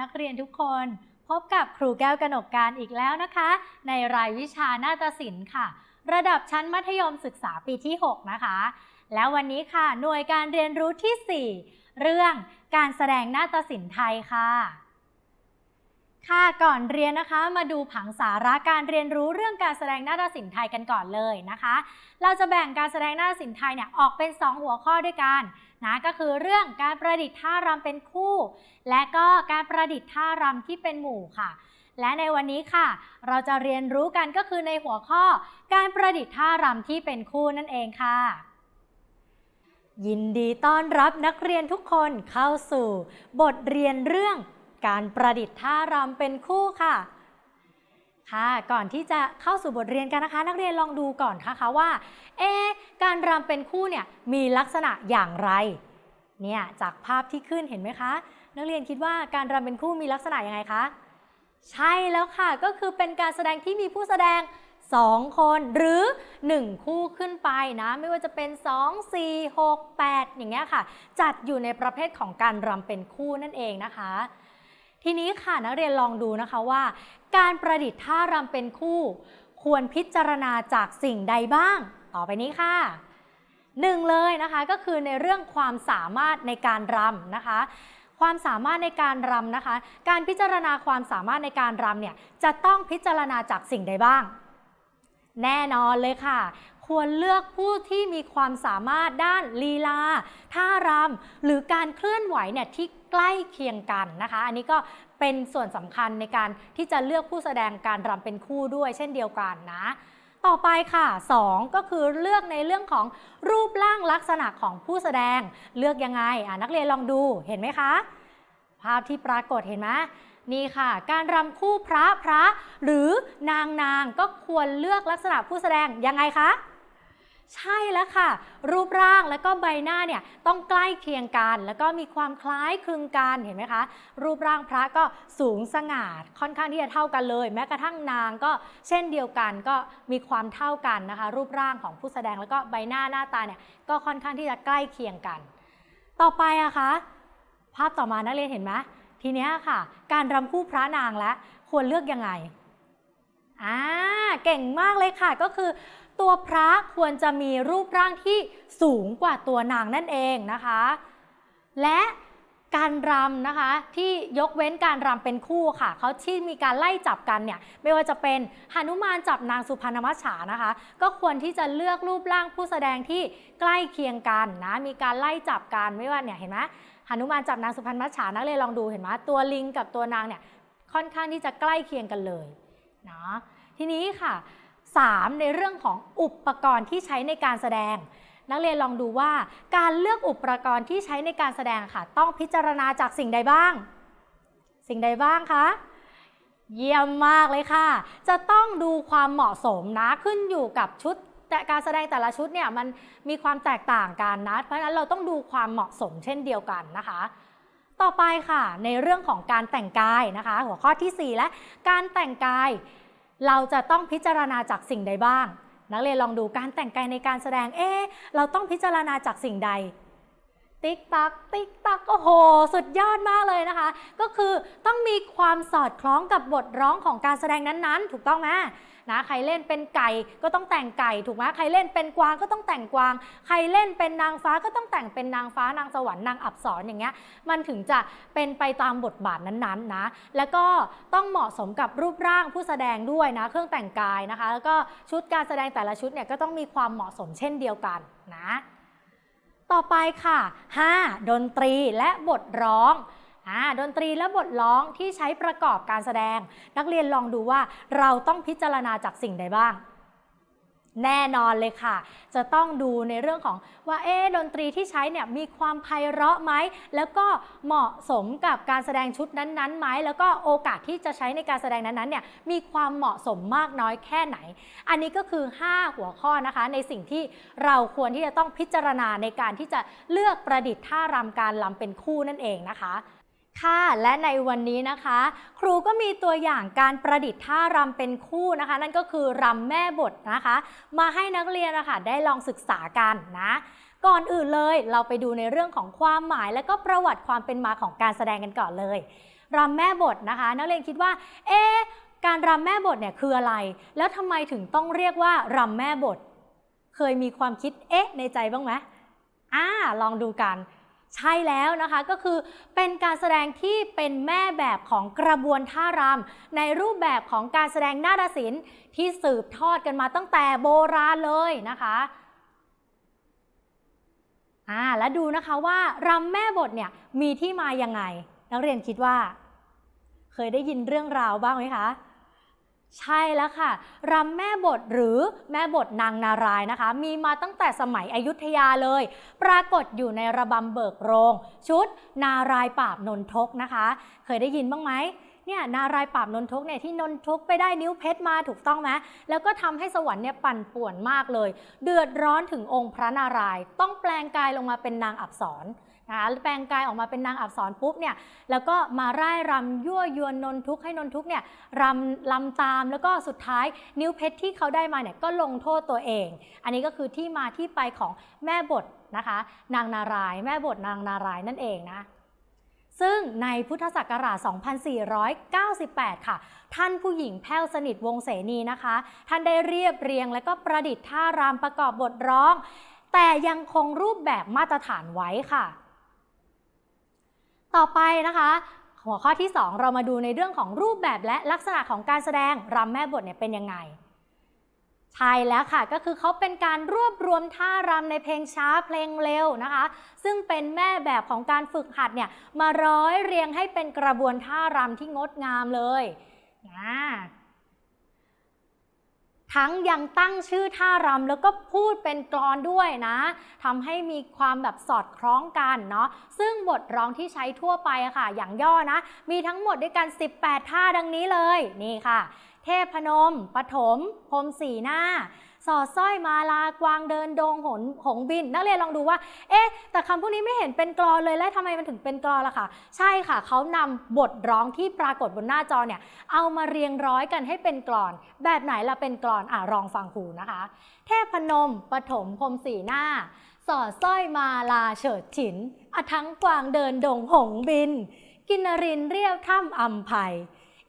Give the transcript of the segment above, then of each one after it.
นักเรียนทุกคน พบกับครูแก้วกนกการอีกแล้วนะคะ ในรายวิชานาฏศิลป์ค่ะ ระดับชั้นมัธยมศึกษาปีที่ 6 นะคะ แล้ววันนี้ค่ะหน่วยการเรียนรู้ที่ 4 เรื่องการแสดงนาฏศิลป์ไทยค่ะ ค่ะก่อนเรียนนะคะมาดูผังสาระการเรียนรู้เรื่องการแสดงนาฏศิลป์ไทยกันก่อนเลยนะคะ เราจะแบ่งการแสดงนาฏศิลป์ไทยเนี่ยออกเป็น 2 หัวข้อด้วยกันนะก็คือเรื่องการประดิษฐ์ท่ารำเป็นคู่ และก็การประดิษฐ์ท่ารำที่เป็นหมู่ค่ะ และในวันนี้ค่ะ เราจะเรียนรู้กันก็คือในหัวข้อ การประดิษฐ์ท่ารำที่เป็นคู่นั่นเองค่ะยินดีต้อนรับนักเรียนทุกคนเข้าสู่ บทเรียนเรื่อง การประดิษฐ์ท่ารำเป็นคู่ค่ะ ค่ะ ก่อนที่จะเข้าสู่บทเรียนกันนะคะ นักเรียนลองดูก่อนนะคะว่า เอะการรำเป็นคู่เนี่ยมีลักษณะอย่างไร เนี่ยจากภาพที่ขึ้นเห็นไหมคะ นักเรียนคิดว่าการรำเป็นคู่มีลักษณะยังไงคะ ใช่แล้วค่ะ ก็คือเป็นการแสดงที่มีผู้แสดง2 คนหรือ 1 คู่ขึ้นไปนะ ไม่ว่าจะเป็น 2 4 6 8 อย่างเงี้ยค่ะ จัดอยู่ในประเภทของการรำเป็นคู่นั่นเองนะคะ ทีนี้ค่ะนักเรียนลองดูนะคะว่า การประดิษฐ์ท่ารำเป็นคู่ ควรพิจารณาจากสิ่งใดบ้าง ต่อไปนี้ค่ะหนึ่งเลยนะคะก็คือในเรื่องความสามารถในการรำนะคะ ความสามารถในการรำนะคะ การพิจารณาความสามารถในการรำเนี่ยจะต้องพิจารณาจากสิ่งใดบ้าง แน่นอนเลยค่ะ ควรเลือกผู้ที่มีความสามารถด้านลีลา ท่ารำหรือการเคลื่อนไหวเนี่ยที่ใกล้เคียงกันนะคะ อันนี้ก็เป็นส่วนสำคัญในการที่จะเลือกผู้แสดงการรำเป็นคู่ด้วย เช่นเดียวกันนะต่อไปค่ะ 2 ก็คือเลือกในเรื่องของรูปร่างลักษณะของผู้แสดงเลือกยังไงอะนักเรียนลองดูเห็นไหมคะ ภาพที่ปรากฏเห็นไหมนี่ค่ะ การรำคู่พระพระ หรือนางนางก็ควรเลือกลักษณะผู้แสดงยังไงคะ แล้วค่ะ รูปร่างและก็ใบหน้าเนี่ยต้องใกล้เคียงกัน แล้วก็มีความคล้ายคลึงกันเห็นไหมคะ รูปร่างพระก็สูงสง่าค่อนข้างที่จะเท่ากันเลย แม้กระทั่งนางก็เช่นเดียวกันก็มีความเท่ากันนะคะ รูปร่างของผู้แสดงแล้วก็ใบหน้าหน้าตาเนี่ยก็ค่อนข้างที่จะใกล้เคียงกัน ต่อไปอะคะภาพต่อมานักเรียนเห็นไหมทีเนี้ยค่ะ การรำคู่พระนางแล้วควรเลือกยังไงอ่าเก่งมากเลยค่ะก็คือ ตัวพระควรจะมีรูปร่างที่สูงกว่าตัวนางนั่นเองนะคะ และการรำนะคะที่ยกเว้นการรำเป็นคู่ค่ะเขาที่มีการไล่จับกันเนี่ยไม่ว่าจะเป็นหนุมานจับนางสุพรรณมัจฉานะคะ ก็ควรที่จะเลือกรูปร่างผู้แสดงที่ใกล้เคียงกันนะมีการไล่จับกันไม่ว่าเนี่ยเห็นไหมหนุมานจับนางสุพรรณมัจฉานักเรียลองดูเห็นไหมตัวลิงกับตัวนางเนี่ยค่อนข้างที่จะใกล้เคียงกันเลยเนาะทีนี้ค่ะ 3. ในเรื่องของอุปกรณ์ที่ใช้ในการแสดง นักเรียนลองดูว่า การเลือกอุปกรณ์ที่ใช้ในการแสดงค่ะ ต้องพิจารณาจากสิ่งใดบ้าง สิ่งใดบ้างคะเยี่ยมมากเลยค่ะ จะต้องดูความเหมาะสมนะขึ้นอยู่กับชุดแต่การแสดงแต่ละชุดเนี่ยมันมีความแตกต่างกันนะ เพราะฉะนั้นเราต้องดูความเหมาะสมเช่นเดียวกันนะคะ ต่อไปค่ะในเรื่องของการแต่งกายนะคะ หัวข้อทีสี่4 และการแต่งกาย เราจะต้องพิจารณาจากสิ่งใดบ้าง นักเรียนลองดูการแต่งกายในการแสดง เอ๊เราต้องพิจารณาจากสิ่งใด ติ๊กตัก ติ๊กตัก โอ้โห สุดยอดมากเลยนะคะ ก็คือต้องมีความสอดคล้องกับบทร้องของการแสดงนั้นๆ ถูกต้องไหม นะใครเล่นเป็นไก่ก็ต้องแต่งไก่ถูกไหมใครเล่นเป็นกวางก็ต้องแต่งกวาง ใครเล่นเป็นนางฟ้าก็ต้องแต่งเป็นนางฟ้านางสวรรค์นางอับสรอย่างเงี้ยมันถึงจะเป็นไปตามบทบาทนั้นๆนะแล้วก็ต้องเหมาะสมกับรูปร่างผู้แสดงด้วยนะเครื่องแต่งกายนะคะ แล้วก็ชุดการแสดงแต่ละชุดเนี่ยก็ต้องมีความเหมาะสมเช่นเดียวกันนะ ต่อไปค่ะ 5. ดนตรีและบทร้อง ดนตรีและบทร้องที่ใช้ประกอบการแสดง นักเรียนลองดูว่าเราต้องพิจารณาจากสิ่งใดบ้าง แน่นอนเลยค่ะ จะต้องดูในเรื่องของว่าเอ๊ดนตรีที่ใช้เนี่ยมีความไพเราะไหม แล้วก็เหมาะสมกับการแสดงชุดนั้นๆไหม แล้วก็โอกาสที่จะใช้ในการแสดงนั้นๆเนี่ยมีความเหมาะสมมากน้อยแค่ไหน อันนี้ก็คือ 5 หัวข้อนะคะ ในสิ่งที่เราควรที่จะต้องพิจารณาในการที่จะเลือกประดิษฐ์ท่ารำการลำเป็นคู่นั่นเองนะคะ ค่ะ และในวันนี้นะคะ ครูก็มีตัวอย่างการประดิษฐ์ท่ารำเป็นคู่นะคะ นั่นก็คือรำแม่บทนะคะ มาให้นักเรียนนะคะได้ลองศึกษากันนะ ก่อนอื่นเลยเราไปดูในเรื่องของความหมาย และก็ประวัติความเป็นมาของการแสดงกันก่อนเลยรำแม่บทนะคะ นักเรียนคิดว่า เอ๊การรำแม่บทเนี่ยคืออะไร แล้วทำไมถึงต้องเรียกว่ารำแม่บท เคยมีความคิดเอ๊ะในใจบ้างไหมอ่าลองดูกัน ใช่แล้วนะคะก็คือเป็นการแสดงที่เป็นแม่แบบของกระบวนท่ารำในรูปแบบของการแสดงนาฏศิลป์ที่สืบทอดกันมาตั้งแต่โบราณเลยนะคะอ่าแล้วดูนะคะว่ารำแม่บทเนี่ยมีที่มายังไง นักเรียนคิดว่า เคยได้ยินเรื่องราวบ้างไหมคะ ใช่แล้วค่ะรำแม่บทหรือแม่บทนางนารายนะคะ มีมาตั้งแต่สมัยอยุธยาเลย ปรากฏอยู่ในระบำเบิกโรง ชุดนารายปราบนนทกนะคะ เคยได้ยินบ้างไหมเนี่ยนารายปราบนนทกเนี่ยที่นนทกไปได้นิ้วเพชรมาถูกต้องไหมแล้วก็ทำให้สวรรค์เนี่ยปั่นป่วนมากเลย เดือดร้อนถึงองค์พระนารายต้องแปลงกายลงมาเป็นนางอับสร นะคะแปลงกายออกมาเป็นนางอับสรปุ๊บเนี่ยแล้วก็มาร่ายรำยั่วยวนนนทุกให้นนทุกเนี่ยรำลำตามแล้วก็สุดท้ายนิ้วเพชรที่เขาได้มาเนี่ยก็ลงโทษตัวเอง อันนี้ก็คือที่มาที่ไปของแม่บทนะคะ นางนารายแม่บทนางนารายนั่นเองนะซึ่งในพุทธศักราช 2498 ค่ะ ท่านผู้หญิงแพ้วสนิทวงเสนีนะคะ ท่านได้เรียบเรียงและก็ประดิษฐ์ท่ารำประกอบบทร้อง แต่ยังคงรูปแบบมาตรฐานไว้ค่ะ ต่อไปนะคะหัวข้อที่ 2 เรามาดูในเรื่องของรูปแบบและลักษณะของการแสดงรำแม่บทเนี่ยเป็นยังไง ใช่แล้วค่ะก็คือเขาเป็นการรวบรวมท่ารำในเพลงช้าเพลงเร็วนะคะ ซึ่งเป็นแม่แบบของการฝึกหัดเนี่ยมาร้อยเรียงให้เป็นกระบวนท่ารำที่งดงามเลยนะ ทั้งยังตั้งชื่อท่ารำแล้วก็พูดเป็นกลอนด้วยนะทำให้มีความแบบสอดคล้องกันเนาะซึ่งบทร้องที่ใช้ทั่วไปอะค่ะ อย่างย่อนะ มีทั้งหมดด้วยกัน 18 ท่าดังนี้เลย นี่ค่ะ เทพพนมปฐมพรมสีหน้า สอดสร้อยมาลากวางเดินดงหนหงบิน นักเรียนลองดูว่า เอ๊ะ แต่คำพวกนี้ไม่เห็นเป็นกรอนเลย แล้วทำไมมันถึงเป็นกรอนล่ะคะใช่ค่ะ เขานำบทร้องที่ปรากฏบนหน้าจอเนี่ย เอามาเรียงร้อยกันให้เป็นกรอน แบบไหนล่ะเป็นกรอน อะลองฟังครูนะคะ เทพพนมปฐมพรมสีหน้า สอดสร้อยมาลาเฉิดฉินอทั้งกวางเดินดงหงบิน กินนรินเรียวถ้ำอัมภัย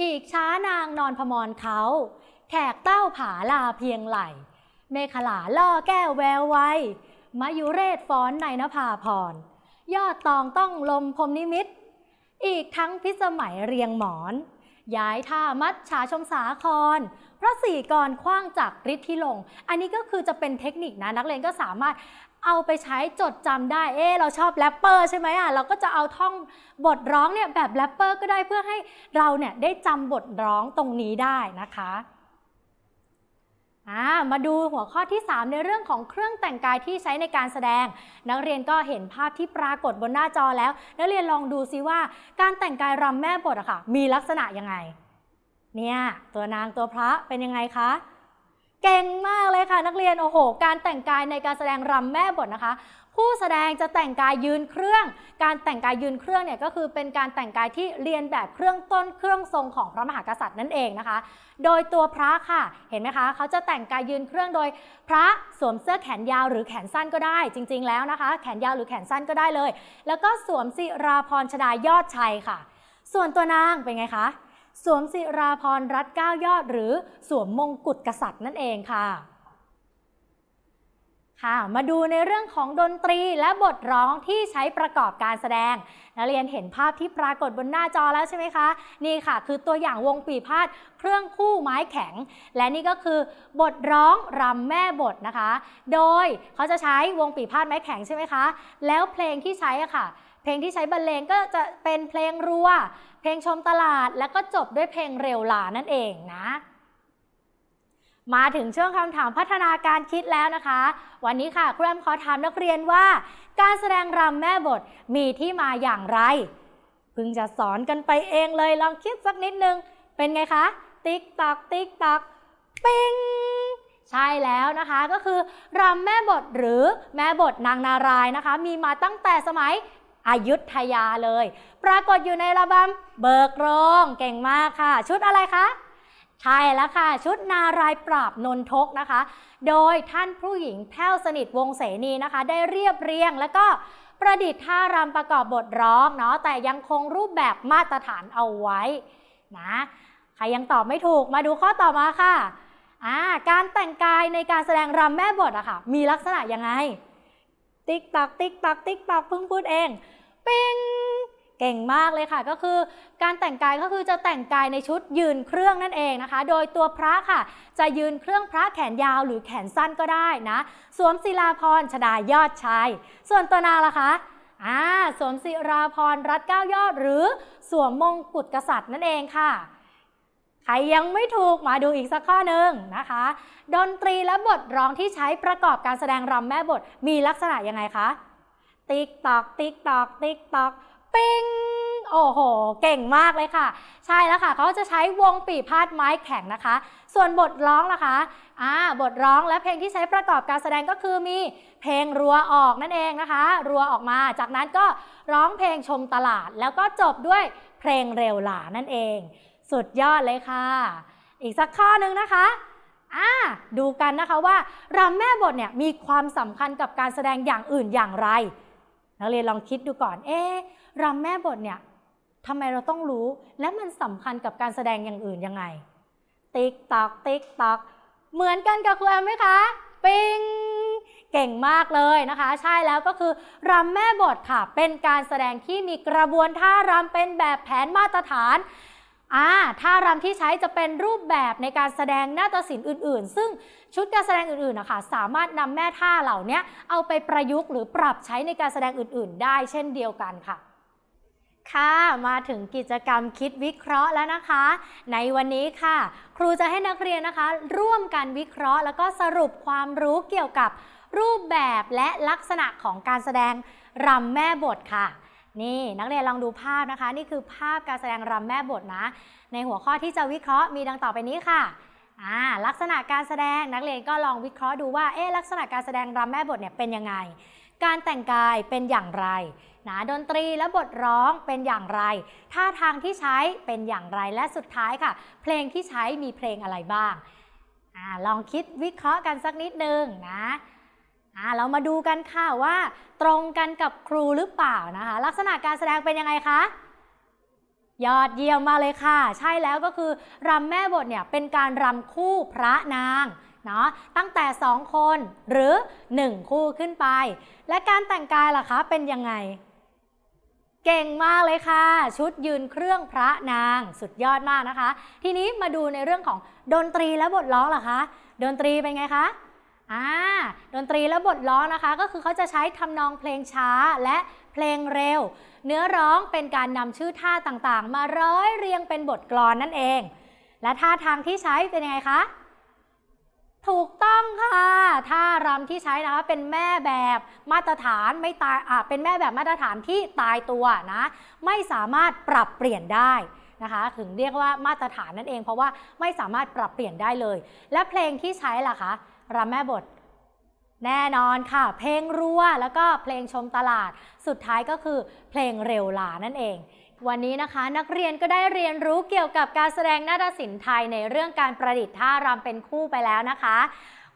อีกช้านางนอนพมรเขา แขกเต้าผาลาเพียงไหล เมขลาล่อแก้วแววไวมายุเรศฟ้อนในนภาพร ยอดตองต้องลมพรมนิมิต อีกทั้งพิสมัยเรียงหมอน ย้ายท่ามัดฉาชมสาคร พระสี่กรคว้างจากฤทธิลง อันนี้ก็คือจะเป็นเทคนิคนะ นักเรียนก็สามารถเอาไปใช้จดจำได้ เอ๊เราชอบแรปเปอร์ใช่ไหมอะ เราก็จะเอาท่องบทร้องเนี่ยแบบแรปเปอร์ก็ได้เพื่อให้เราเนี่ยได้จำบทร้องตรงนี้ได้นะคะ มาดูหัวข้อที่ 3 ในเรื่องของเครื่องแต่งกายที่ใช้ในการแสดง นักเรียนก็เห็นภาพที่ปรากฏบนหน้าจอแล้ว นักเรียนลองดูซิว่า การแต่งกายรำแม่บทอะค่ะ มีลักษณะยังไง เนี่ยตัวนางตัวพระเป็นยังไงคะเก่งมากเลยค่ะ นักเรียนโอ้โห การแต่งกายในการแสดงรำแม่บทนะคะ ผู้แสดงจะแต่งกายยืนเครื่อง การแต่งกายยืนเครื่องเนี่ยก็คือเป็นการแต่งกายที่เรียนแบบเครื่องต้นเครื่องทรงของพระมหากษัตริย์นั่นเองนะคะ โดยตัวพระค่ะ เห็นไหมคะ เขาจะแต่งกายยืนเครื่องโดย พระสวมเสื้อแขนยาวหรือแขนสั้นก็ได้ จริง ๆ แล้วนะคะ แขนยาวหรือแขนสั้นก็ได้เลย แล้วก็สวมศิราพรชดายอดชัยค่ะ ส่วนตัวนางเป็นไงคะ สวมศิราพรรัตเก้ายอด หรือสวมมงกุฎกษัตริย์นั่นเองค่ะ ค่ะ มาดูในเรื่องของดนตรีและบทร้องที่ใช้ประกอบการแสดง นักเรียนเห็นภาพที่ปรากฏบนหน้าจอแล้วใช่ไหมคะ นี่ค่ะ คือตัวอย่างวงปีพาดเครื่องคู่ไม้แข็ง และนี่ก็คือบทร้องรำแม่บทนะคะ โดยเขาจะใช้วงปีพาดไม้แข็งใช่ไหมคะ แล้วเพลงที่ใช้อะค่ะ เพลงที่ใช้บรรเลงก็จะเป็นเพลงรัว เพลงชมตลาด แล้วก็จบด้วยเพลงเร็วลานั่นเองนะ มาถึงช่วงคำถามพัฒนาการคิดแล้วนะคะ วันนี้ค่ะครูแอมขอถามนักเรียนว่า การแสดงรำแม่บทมีที่มาอย่างไรเพิ่งจะสอนกันไปเองเลยลองคิดสักนิดนึง เป็นไงคะ ติ๊กตักติ๊กตักปิงใช่แล้วนะคะก็คือรำแม่บทหรือแม่บทนางนารายนะคะ มีมาตั้งแต่สมัยอายุธยาเลย ปรากฏอยู่ในระบำเบิกโรงเก่งมากค่ะ ชุดอะไรคะ ใช่แล้วค่ะ ชุดนารายปราบนนทกนะคะ โดยท่านผู้หญิงแพ้วสนิทวงเสนีนะคะ ได้เรียบเรียงแล้วก็ประดิษฐ์ท่ารำประกอบบทร้องเนาะแต่ยังคงรูปแบบมาตรฐานเอาไว้นะใครยังตอบไม่ถูกมาดูข้อต่อมาค่ะอ่าการแต่งกายในการแสดงรำแม่บทอะค่ะ มีลักษณะยังไง ติ๊กตอกติ๊กตอกติ๊กตอกเพิ่งพูดเอง ปิง เก่งมากเลยค่ะก็คือการแต่งกายก็คือจะแต่งกายในชุดยืนเครื่องนั่นเองนะคะ โดยตัวพระค่ะ จะยืนเครื่องพระแขนยาวหรือแขนสั้นก็ได้นะสวมศิลาพรชดายอดชายส่วนตัวนางล่ะคะอ่าสวมศิราพรรัดเก้ายอด หรือสวมมงกุฎกษัตริย์นั่นเองค่ะใครยังไม่ถูกมาดูอีกสักข้อหนึ่งนะคะ ดนตรีและบทร้องที่ใช้ประกอบการแสดงรำแม่บทมีลักษณะยังไงคะ ติ๊กตอก ติ๊กตอก ติ๊กตอก ปิ้งโอ้โห เก่งมากเลยค่ะ ใช่แล้วค่ะ เขาจะใช้วงปีพาดไม้แข็งนะคะ ส่วนบทร้องล่ะคะอ่าบทร้องและเพลงที่ใช้ประกอบการแสดงก็คือมีเพลงรัวออกนั่นเองนะคะ รัวออกมา จากนั้นก็ร้องเพลงชมตลาด แล้วก็จบด้วยเพลงเร็วหลานั่นเอง สุดยอดเลยค่ะ อีกสักข้อหนึ่งนะคะอ่าดูกันนะคะว่ารำแม่บทเนี่ยมีความสำคัญกับการแสดงอย่างอื่นอย่างไรนักเรียนลองคิดดูก่อน เอ๊ะ รำแม่บทเนี่ยทำไมเราต้องรู้และมันสำคัญกับการแสดงอย่างอื่นยังไง ติ๊กตอกติ๊กตอกเหมือนกันกับครูแอมไหมคะปิงเก่งมากเลยนะคะ ใช่แล้วก็คือรำแม่บทค่ะ เป็นการแสดงที่มีกระบวนท่ารำเป็นแบบแผนมาตรฐานอ่าท่ารำที่ใช้จะเป็นรูปแบบในการแสดงนาฏศิลป์อื่น ๆ ซึ่งชุดการแสดงอื่นๆนะคะสามารถนำแม่ท่าเหล่านี้เอาไปประยุกต์หรือปรับใช้ในการแสดงอื่น ๆ ได้เช่นเดียวกันค่ะ ค่ะมาถึงกิจกรรมคิดวิเคราะห์แล้วนะคะ ในวันนี้ค่ะ ครูจะให้นักเรียนนะคะ ร่วมกันวิเคราะห์ แล้วก็สรุปความรู้เกี่ยวกับรูปแบบและลักษณะของการแสดงรำแม่บทค่ะ นี่นักเรียนลองดูภาพนะคะ นี่คือภาพการแสดงรำแม่บทนะ ในหัวข้อที่จะวิเคราะห์มีดังต่อไปนี้ค่ะอ่าลักษณะการแสดงนักเรียนก็ลองวิเคราะห์ดูว่าเอ๊ะลักษณะการแสดงรำแม่บทเนี่ยเป็นยังไง การแต่งกายเป็นอย่างไรนะดนตรีและบทร้องเป็นอย่างไร ท่าทางที่ใช้เป็นอย่างไรและสุดท้ายค่ะ เพลงที่ใช้มีเพลงอะไรบ้างอาลองคิดวิเคราะห์กันสักนิดนึงนะเรามาดูกันค่ะว่า ตรงกันกับครูหรือเปล่านะคะ ลักษณะการแสดงเป็นยังไงคะยอดเยี่ยมมาเลยค่ะ ใช่แล้วก็คือรำแม่บทเนี่ยเป็นการรำคู่พระนาง เนาะตั้งแต่ 2 คนหรือ 1 คู่ขึ้นไป และการแต่งกายล่ะคะเป็นยังไง เก่งมากเลยค่ะ ชุดยืนเครื่องพระนางสุดยอดมากนะคะ ทีนี้มาดูในเรื่องของดนตรีและบทร้องล่ะคะดนตรีเป็นไงคะอ่าดนตรีและบทร้องนะคะ ก็คือเขาจะใช้ทำนองเพลงช้าและเพลงเร็ว เนื้อร้องเป็นการนำชื่อท่าต่างๆ มาร้อยเรียงเป็นบทกลอนนั่นเอง และท่าทางที่ใช้เป็นยังไงคะ ถูกต้องค่ะ ท่ารำที่ใช้นะคะเป็นแม่แบบมาตรฐานไม่ตายอ่าเป็นแม่แบบมาตรฐานที่ตายตัวนะ ไม่สามารถปรับเปลี่ยนได้นะคะ ถึงเรียกว่ามาตรฐานนั่นเอง เพราะว่าไม่สามารถปรับเปลี่ยนได้เลย และเพลงที่ใช้ล่ะคะรำแม่บทแน่นอนค่ะ เพลงรัวแล้วก็เพลงชมตลาด สุดท้ายก็คือเพลงเร็วหลานั่นเอง วันนี้นะคะนักเรียนก็ได้เรียนรู้เกี่ยวกับการแสดงนาฏศิลป์ไทยในเรื่องการประดิษฐ์ท่ารำเป็นคู่ไปแล้วนะคะ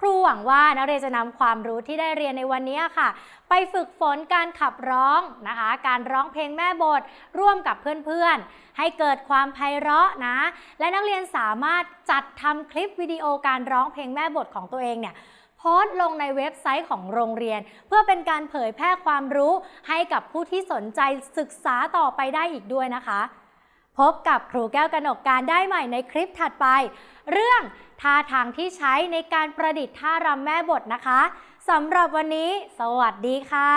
ครูหวังว่านักเรียนจะนำความรู้ที่ได้เรียนในวันนี้ค่ะ ไปฝึกฝนการขับร้องนะคะ การร้องเพลงแม่บทร่วมกับเพื่อนๆ ให้เกิดความไพเราะนะ และนักเรียนสามารถจัดทำคลิปวิดีโอการร้องเพลงแม่บทของตัวเองเนี่ย โพสต์ลงในเว็บไซต์ของโรงเรียน เพื่อเป็นการเผยแพร่ความรู้ให้กับผู้ที่สนใจศึกษาต่อไปได้อีกด้วยนะคะ พบกับครูแก้วกนกการได้ใหม่ในคลิปถัดไป เรื่องท่าทางที่ใช้ในการประดิษฐ์ท่ารำแม่บทนะคะสำหรับวันนี้ สวัสดีค่ะ